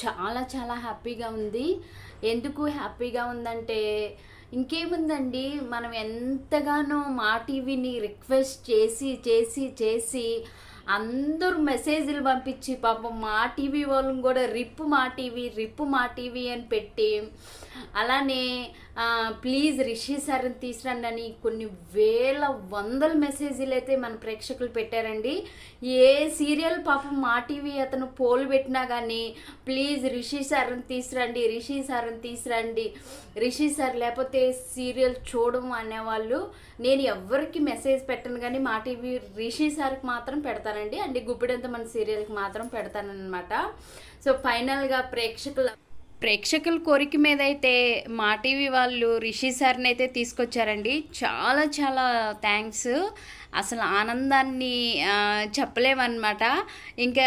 చాలా చాలా హ్యాపీగా ఉంది. ఎందుకు హ్యాపీగా ఉందంటే ఇంకేముందండి మనం ఎంతగానో మా టీవీని రిక్వెస్ట్ చేసి చేసి చేసి అందరూ మెసేజ్లు పంపించి పాపం మా టీవీ వాళ్ళని కూడా రిప్పు మా టీవీ రిప్పు మా టీవీ అని పెట్టి అలానే ప్లీజ్ రిషి సార్ని తీసురండి అని కొన్ని వేల వందల మెసేజీలు అయితే మన ప్రేక్షకులు పెట్టారండి. ఏ సీరియల్ పాపం మా టీవీ అతను పోలు పెట్టినా కానీ ప్లీజ్ రిషి సార్ని తీసురండి రిషి సార్ని తీసురండి. రిషి సార్ లేకపోతే సీరియల్ చూడము అనేవాళ్ళు నేను ఎవరికి మెసేజ్ పెట్టను కానీ మా టీవీ రిషి సార్కి మాత్రం పెడతానండి. అంటే గుప్పిడంత మన సీరియల్కి మాత్రం పెడతానమాట సో ఫైనల్గా ప్రేక్షకుల ప్రేక్షకుల కోరిక మీద అయితే మా టీవీ వాళ్ళు రిషి సార్ని అయితే తీసుకొచ్చారండి. చాలా చాలా థ్యాంక్స్. అసలు ఆనందాన్ని చెప్పలేమన్నమాట. ఇంకా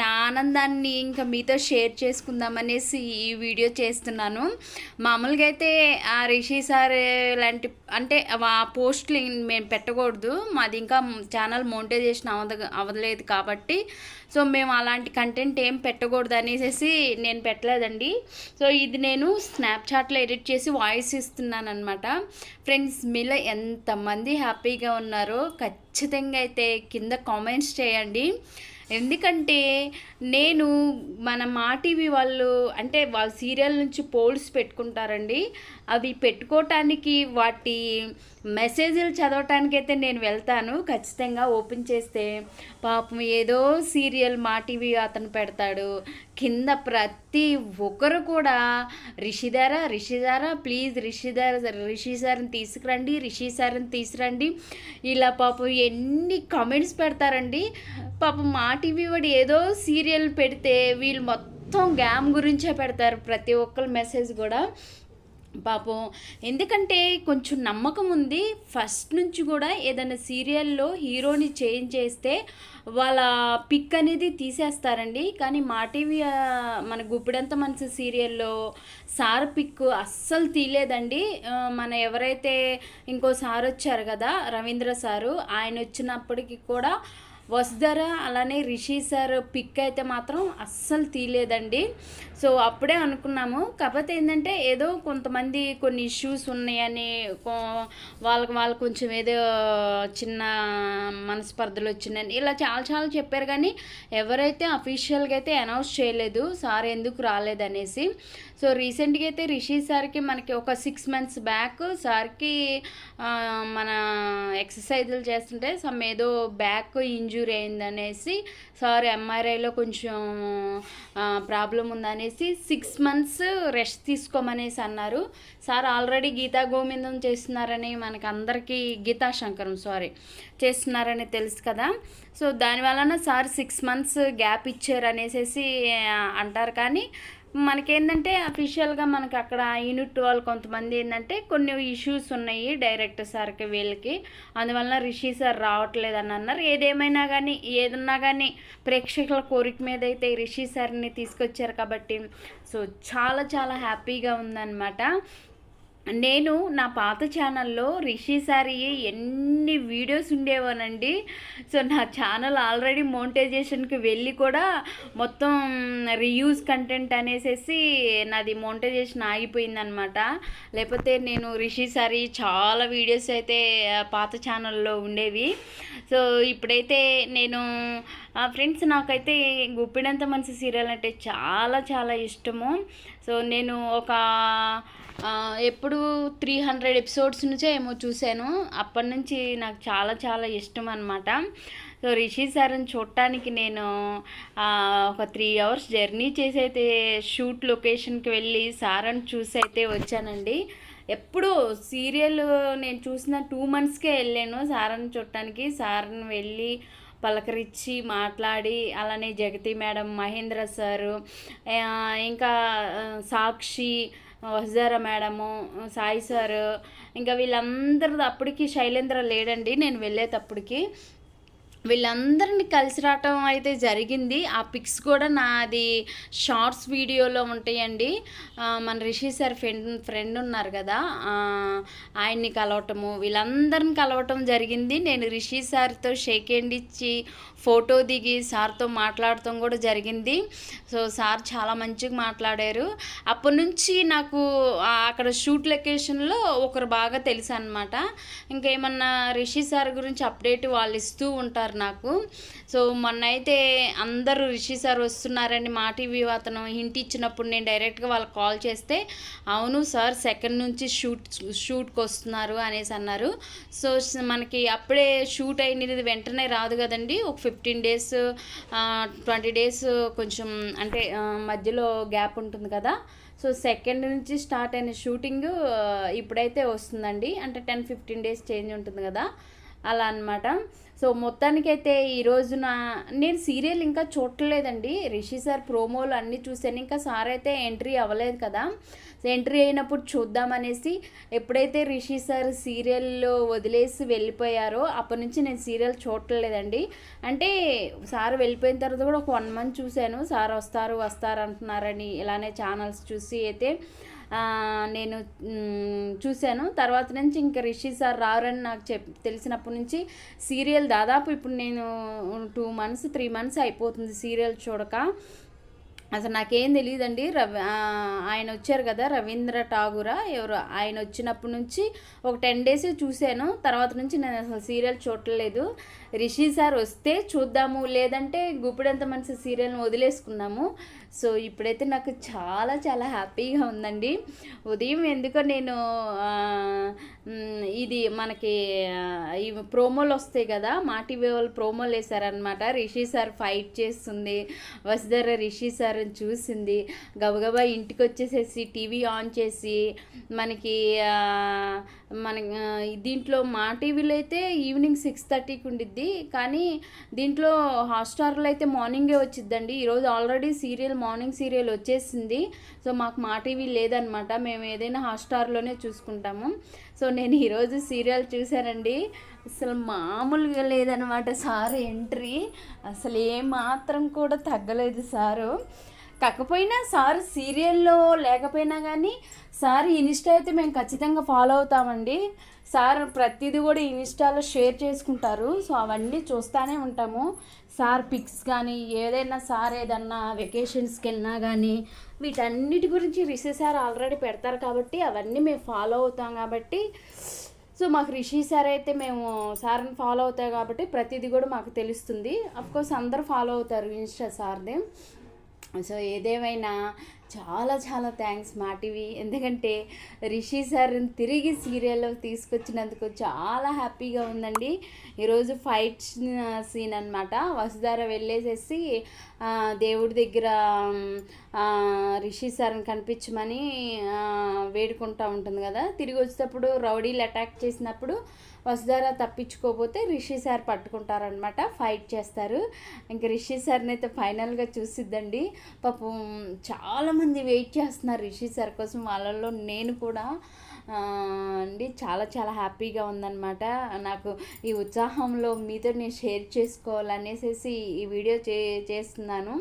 నా ఆనందాన్ని ఇంకా మీతో షేర్ చేసుకుందామనేసి ఈ వీడియో చేస్తున్నాను. మామూలుగా అయితే ఆ రిషి సార్ లాంటి అంటే ఆ పోస్ట్లు మేము పెట్టకూడదు. మాది ఇంకా ఛానల్ మోనిటైజేషన్ అవద అవ్వలేదు కాబట్టి. సో మేము అలాంటి కంటెంట్ ఏం పెట్టకూడదు అనేసి నేను పెట్టలేదండి. సో ఇది నేను స్నాప్చాట్లో ఎడిట్ చేసి వాయిస్ ఇస్తున్నాను అనమాట ఫ్రెండ్స్ మీలో ఎంతమంది హ్యాపీగా ఉన్నారో ఖచ్చితంగా అయితే కింద కామెంట్స్ చేయండి. ఎందుకంటే నేను మన మా టీవీ వాళ్ళు అంటే వాళ్ళ సీరియల్ నుంచి పోల్స్ పెట్టుకుంటారండి. అవి పెట్టుకోవటానికి వాటి మెసేజ్లు చదవటానికి అయితే నేను వెళ్తాను. ఖచ్చితంగా ఓపెన్ చేస్తే పాపం ఏదో సీరియల్ మా టీవీ అతను పెడతాడు. కింద ప్రతి ఒక్కరు కూడా రిషిదారా రిషిదారా ప్లీజ్ రిషిదార రిషి సార్ని తీసుకురండి రిషి సార్ని తీసుకురండి. ఇలా పాపం ఎన్ని కామెంట్స్ పెడతారండి. పాపం మా టీవీ వాడు ఏదో సీరియల్ పెడితే వీళ్ళు మొత్తం గ్యామ్ గురించే పెడతారు ప్రతి ఒక్కరి మెసేజ్ కూడా. పాపం. ఎందుకంటే కొంచెం నమ్మకం ఉంది. ఫస్ట్ నుంచి కూడా ఏదైనా సీరియల్లో హీరోని చేంజ్ చేస్తే వాళ్ళ పిక్ అనేది తీసేస్తారండి. కానీ మా టీవీ మన గుప్పిడంత మనసు సీరియల్లో సార్ పిక్ అస్సలు తీయలేదండి. మన ఎవరైతే ఇంకో సార్ వచ్చారు కదా రవీంద్ర సారు ఆయన వచ్చినప్పటికీ కూడా వసుధర అలానే రిషి సార్ పిక్ అయితే మాత్రం అస్సలు తీయలేదండి. సో అప్పుడే అనుకున్నాము. కాకపోతే ఏంటంటే ఏదో కొంతమంది కొన్ని ఇష్యూస్ ఉన్నాయని కో- వాళ్ళకి వాళ్ళు కొంచెం ఏదో చిన్న మనస్పర్ధలు వచ్చినాయని ఇలా చాలా చాలా చెప్పారు. కానీ ఎవరైతే అఫీషియల్గా అయితే అనౌన్స్ చేయలేదు సార్ ఎందుకు రాలేదనేసి. సో రీసెంట్గా అయితే రిషి సార్కి మనకి ఒక సిక్స్ మంత్స్ బ్యాక్ సార్కి మన ఎక్సర్సైజులు చేస్తుంటే సమ్ ఏదో బ్యాక్ ఇంజురీ అయిందనేసి సార్ ఎంఆర్ఐలో కొంచెం ప్రాబ్లం ఉందనేసి సిక్స్ మంత్స్ రెస్ట్ తీసుకోమనేసి అన్నారు. సార్ ఆల్రెడీ గీతా గోవిందం చేస్తున్నారని మనకి అందరికీ గీతా శంకరం సారీ చేస్తున్నారని తెలుసు కదా. సో దాని వలన సార్ సిక్స్ మంత్స్ గ్యాప్ ఇచ్చారు అనేసి అంటారు. కానీ మనకేంటంటే అఫీషియల్గా మనకి అక్కడ యూనిట్ వాళ్ళు కొంతమంది ఏంటంటే కొన్ని ఇష్యూస్ ఉన్నాయి డైరెక్టర్ సార్కి వీళ్ళకి. అందువలన రిషి సార్ రావట్లేదు అని అన్నారు. ఏదేమైనా కానీ ఏదన్నా కానీ ప్రేక్షకుల కోరిక మీద అయితే రిషి సార్ని తీసుకొచ్చారు కాబట్టి సో చాలా చాలా హ్యాపీగా ఉందన్నమాట. నేను నా పాత ఛానల్లో రిషి సారీ ఎన్ని వీడియోస్ ఉండేవానండి. సో నా ఛానల్ ఆల్రెడీ మోనిటైజేషన్కి వెళ్ళి కూడా మొత్తం రియూస్ కంటెంట్ అనేసి నాది మోనిటైజేషన్ ఆగిపోయిందనమాట లేకపోతే నేను రిషి సారీ చాలా వీడియోస్ అయితే పాత ఛానల్లో ఉండేవి. సో ఇప్పుడైతే నేను ఫ్రెండ్స్ నాకైతే గుప్పిడంత మనసు సీరియల్ అంటే చాలా చాలా ఇష్టము. సో నేను ఒక ఎప్పుడు త్రీ హండ్రెడ్ ఎపిసోడ్స్ నుంచే ఏమో చూశాను. అప్పటి నుంచి నాకు చాలా చాలా ఇష్టం అనమాట సో రిషి సార్ని చూడటానికి నేను ఒక త్రీ అవర్స్ జర్నీ చేసి అయితే షూట్ లొకేషన్కి వెళ్ళి సార్ని చూసి అయితే వచ్చానండి. ఎప్పుడు సీరియల్ నేను చూసిన టూ మంత్స్కే వెళ్ళాను సార్ని చూడటానికి. సార్ని వెళ్ళి పలకరించి మాట్లాడి అలానే జగతి మేడం మహేంద్ర సారు ఇంకా సాక్షి వసుధారా మేడము సాయి సారు ఇంకా వీళ్ళందరూ అప్పటికి శైలేంద్ర లేడండి నేను వెళ్ళేటప్పటికి. వీళ్ళందరినీ కలిసి రావటం అయితే జరిగింది. ఆ పిక్స్ కూడా నాది షార్ట్స్ వీడియోలో ఉంటాయండి. మన రిషి సార్ ఫ్రెండ్ ఫ్రెండ్ ఉన్నారు కదా ఆయన్ని కలవటము వీళ్ళందరిని కలవటం జరిగింది. నేను రిషి సార్తో షేక్ హ్యాండ్ ఇచ్చి ఫోటో దిగి సార్తో మాట్లాడటం కూడా జరిగింది. సో సార్ చాలా మంచిగా మాట్లాడారు. అప్పటి నుంచి నాకు అక్కడ షూట్ లొకేషన్లో ఒకరు బాగా తెలుసు అనమాట ఇంకేమన్నా రిషి సార్ గురించి అప్డేట్ వాళ్ళు ఇస్తూ ఉంటారు నాకు. సో మొన్న అయితే అందరూ రిషి సార్ వస్తున్నారని మా టీవీ అతను హింట్ ఇచ్చినప్పుడు నేను డైరెక్ట్గా వాళ్ళకి కాల్ చేస్తే అవును సార్ సెకండ్ నుంచి షూట్ షూట్కి వస్తున్నారు అనేసి అన్నారు. సో మనకి అప్పుడే షూట్ అయినది వెంటనే రాదు కదండి. ఒక ఫిఫ్టీన్ డేస్ ట్వంటీ డేస్ కొంచెం అంటే మధ్యలో గ్యాప్ ఉంటుంది కదా. సో సెకండ్ నుంచి స్టార్ట్ అయిన షూటింగ్ ఇప్పుడైతే వస్తుందండి. అంటే టెన్ ఫిఫ్టీన్ డేస్ చేంజ్ ఉంటుంది కదా. అలా అన్నమాట. సో మొత్తానికైతే ఈ రోజున నేను సీరియల్ ఇంకా చూడలేదండి రిషి సార్ ప్రోమోలు అన్నీ చూశాను. ఇంకా సార్ అయితే ఎంట్రీ అవ్వలేదు కదా. ఎంట్రీ అయినప్పుడు చూద్దామనేసి ఎప్పుడైతే రిషి సార్ సీరియల్లో వదిలేసి వెళ్ళిపోయారో అప్పటి నుంచి నేను సీరియల్ చూడలేదండి అంటే సార్ వెళ్ళిపోయిన తర్వాత కూడా ఒక వన్ మంత్ చూశాను. సార్ వస్తారు వస్తారు అంటున్నారని ఇలానే ఛానల్స్ చూసి అయితే నేను చూశాను. తర్వాత నుంచి ఇంకా రిషి సార్ రారని నాకు చెప్ తెలిసినప్పటి నుంచి సీరియల్ దాదాపు ఇప్పుడు నేను టూ మంత్స్ త్రీ మంత్స్ అయిపోతుంది సీరియల్ చూడక. అసలు నాకేం తెలియదండి రవి ఆయన వచ్చారు కదా రవీంద్ర ఠాగూరా. ఎవరు ఆయన వచ్చినప్పటి నుంచి ఒక టెన్ డేస్ చూశాను. తర్వాత నుంచి నేను అసలు సీరియల్ చూడలేదు రిషి సార్ వస్తే చూద్దాము లేదంటే గుప్పిడంత మనిషి సీరియల్ని వదిలేసుకున్నాము. సో ఇప్పుడైతే నాకు చాలా చాలా హ్యాపీగా ఉందండి. ఉదయం ఎందుకో నేను ఇది మనకి ఈ ప్రోమోలు వస్తాయి కదా మా టీవీ వాళ్ళు ప్రోమోలు వేశారనమాట రిషి సార్ ఫైట్ చేస్తుంది. వసుధర రిషి సార్ చూసింది. గబగబా ఇంటికి వచ్చేసేసి టీవీ ఆన్ చేసి మనకి మన దీంట్లో మా టీవీలో అయితే ఈవినింగ్ సిక్స్ థర్టీకి ఉండిద్ది. కానీ దీంట్లో హాట్స్టార్లో అయితే మార్నింగే వచ్చిద్దండి. ఈరోజు ఆల్రెడీ సీరియల్ మార్నింగ్ సీరియల్ వచ్చేసింది. సో మాకు మా టీవీ లేదనమాట. మేము ఏదైనా హాట్స్టార్లోనే చూసుకుంటాము. సో నేను ఈరోజు సీరియల్ చూశానండి. అసలు మామూలుగా లేదనమాట సార్ ఎంట్రీ. అసలు ఏమాత్రం కూడా తగ్గలేదు సారు. కాకపోయినా సార్ సీరియల్లో లేకపోయినా కానీ సార్ ఇన్స్టా అయితే మేము ఖచ్చితంగా ఫాలో అవుతామండి. సార్ ప్రతిదీ కూడా ఇన్స్టాలో షేర్ చేసుకుంటారు. సో అవన్నీ చూస్తూనే ఉంటాము. సార్ పిక్స్ కానీ ఏదైనా సార్ ఏదన్నా వెకేషన్స్కి వెళ్ళినా కానీ వీటన్నిటి గురించి రిషి సార్ ఆల్రెడీ పెడతారు కాబట్టి అవన్నీ మేము ఫాలో అవుతాం కాబట్టి సో మాకు రిషి సార్ అయితే మేము సార్ని ఫాలో అవుతాయి కాబట్టి ప్రతిదీ కూడా మాకు తెలుస్తుంది. అఫ్కోర్స్ అందరూ ఫాలో అవుతారు ఇన్స్టా సార్ది. సో ఏదేమైనా చాలా చాలా థ్యాంక్స్ మా టీవీ ఎందుకంటే రిషి సార్ని తిరిగి సీరియల్లో తీసుకొచ్చినందుకు చాలా హ్యాపీగా ఉందండి. ఈరోజు ఫైట్ సీన్ అనమాట వసుధార వెళ్ళేసేసి దేవుడి దగ్గర రిషి సార్ని కనిపించమని వేడుకుంటూ ఉంటుంది కదా. తిరిగి వచ్చేటప్పుడు రౌడీలు అటాక్ చేసినప్పుడు వసుధార తప్పించుకోకపోతే రిషి సార్ పట్టుకుంటారనమాట ఫైట్ చేస్తారు. ఇంకా రిషి సార్ని అయితే ఫైనల్గా చూసిద్దండి. పాపం చాలా చాలామంది వెయిట్ చేస్తున్నారు రిషి సార్ కోసం. వాళ్ళల్లో నేను కూడా అండి చాలా చాలా హ్యాపీగా ఉందన్నమాట. నాకు ఈ ఉత్సాహంలో మీతో నేను షేర్ చేసుకోవాలనేసి ఈ వీడియో చే చేస్తున్నాను.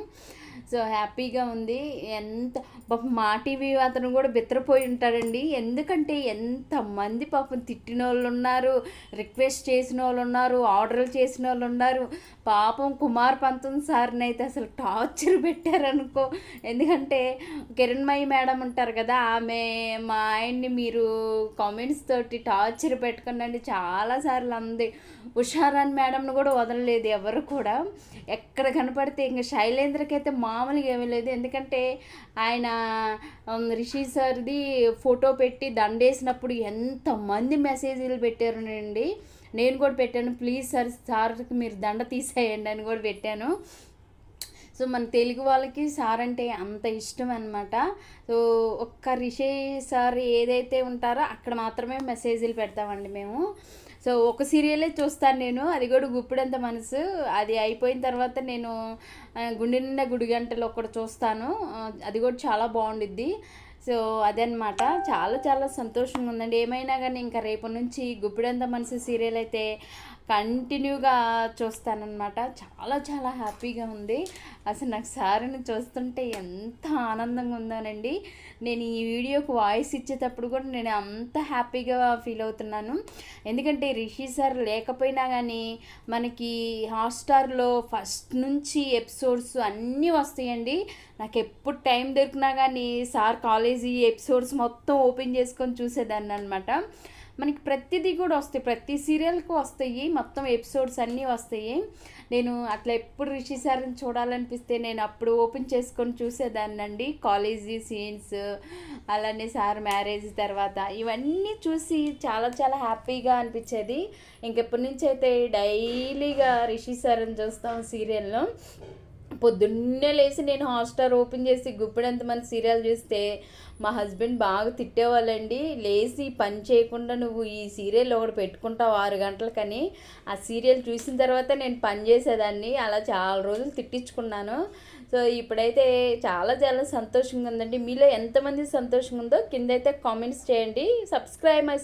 సో హ్యాపీగా ఉంది. ఎంత పాపం మా టీవీ అతను కూడా బెత్తరపోయి ఉంటాడండి. ఎందుకంటే ఎంతమంది పాపం తిట్టిన వాళ్ళు ఉన్నారు రిక్వెస్ట్ చేసిన వాళ్ళు ఉన్నారు ఆర్డర్లు చేసిన వాళ్ళు ఉన్నారు. పాపం కుమార్ పంతం సార్ని అయితే అసలు టార్చర్ పెట్టారనుకో. ఎందుకంటే కిరణ్మయి మేడం ఉంటారు కదా ఆమె మా ఆయన్ని మీరు కామెంట్స్ తోటి టార్చర్ పెట్టుకునండి చాలాసార్లు అంది. ఉషారాన్ మేడంను కూడా వదలలేదు ఎవరు కూడా. ఎక్కడ కనపడితే ఇంకా శైలేంద్రకైతే అయితే మామూలుగా ఏమీ లేదు. ఎందుకంటే ఆయన రిషి సార్ది ఫోటో పెట్టి దండేసినప్పుడు ఎంతమంది మెసేజ్లు పెట్టారునండి. నేను కూడా పెట్టాను. ప్లీజ్ సార్ సార్కి మీరు దండ తీసేయండి అని కూడా పెట్టాను. సో మన తెలుగు వాళ్ళకి సార్ అంటే అంత ఇష్టం అనమాట సో ఒక్క రిషి సార్ ఏదైతే ఉంటారో అక్కడ మాత్రమే మెసేజ్లు పెడతామండి మేము. సో ఒక సీరియలే చూస్తాను నేను. అది కూడా గుప్పిడంత మనసు. అది అయిపోయిన తర్వాత నేను గుండె నిండా గుడి గంటలు ఒకటి చూస్తాను. అది కూడా చాలా బాగుండిద్ది. సో అదనమాట చాలా చాలా సంతోషంగా ఉందండి. ఏమైనా కానీ ఇంకా రేపటి నుంచి గుప్పిడంత మనసు సీరియల్ అయితే కంటిన్యూగా చూస్తానన్నమాట. చాలా చాలా హ్యాపీగా ఉంది. అసలు నాకు సార్ని చూస్తుంటే ఎంత ఆనందంగా ఉందానండి. నేను ఈ వీడియోకి వాయిస్ ఇచ్చేటప్పుడు కూడా నేను అంత హ్యాపీగా ఫీల్ అవుతున్నాను. ఎందుకంటే రిషి సార్ లేకపోయినా కానీ మనకి హాట్స్టార్లో ఫస్ట్ నుంచి ఎపిసోడ్స్ అన్నీ వస్తాయండి. నాకు ఎప్పుడు టైం దొరికినా కానీ సార్ కాలేజీ ఎపిసోడ్స్ మొత్తం ఓపెన్ చేసుకొని చూసేదాన్ని అనమాట మనకి ప్రతిదీ కూడా వస్తాయి. ప్రతి సీరియల్కి వస్తాయి. మొత్తం ఎపిసోడ్స్ అన్నీ వస్తాయి. నేను అట్లా ఎప్పుడు రిషి సార్ని చూడాలనిపిస్తే నేను అప్పుడు ఓపెన్ చేసుకొని చూసేదాన్నండి. కాలేజీ సీన్స్ అలానే సార్ మ్యారేజ్ తర్వాత ఇవన్నీ చూసి చాలా చాలా హ్యాపీగా అనిపించేది. ఇంకెప్పటి నుంచి అయితే డైలీగా రిషి సార్ని చూస్తాం సీరియల్లో. పొద్దున్నే లేచి నేను హాట్స్టార్ ఓపెన్ చేసి గుప్పెడంత మంది సీరియల్ చూస్తే మా హస్బెండ్ బాగా తిట్టేవాళ్ళండి. లేచి పని చేయకుండా నువ్వు ఈ సీరియల్ ఒకటి పెట్టుకుంటావు ఆరు గంటలకని. ఆ సీరియల్ చూసిన తర్వాత నేను పని చేసేదాన్ని. అలా చాలా రోజులు తిట్టించుకున్నాను. సో ఇప్పుడైతే చాలా చాలా సంతోషంగా ఉందండి. మీలో ఎంతమంది సంతోషంగా ఉందో కింద అయితే కామెంట్స్ చేయండి. Subscribe my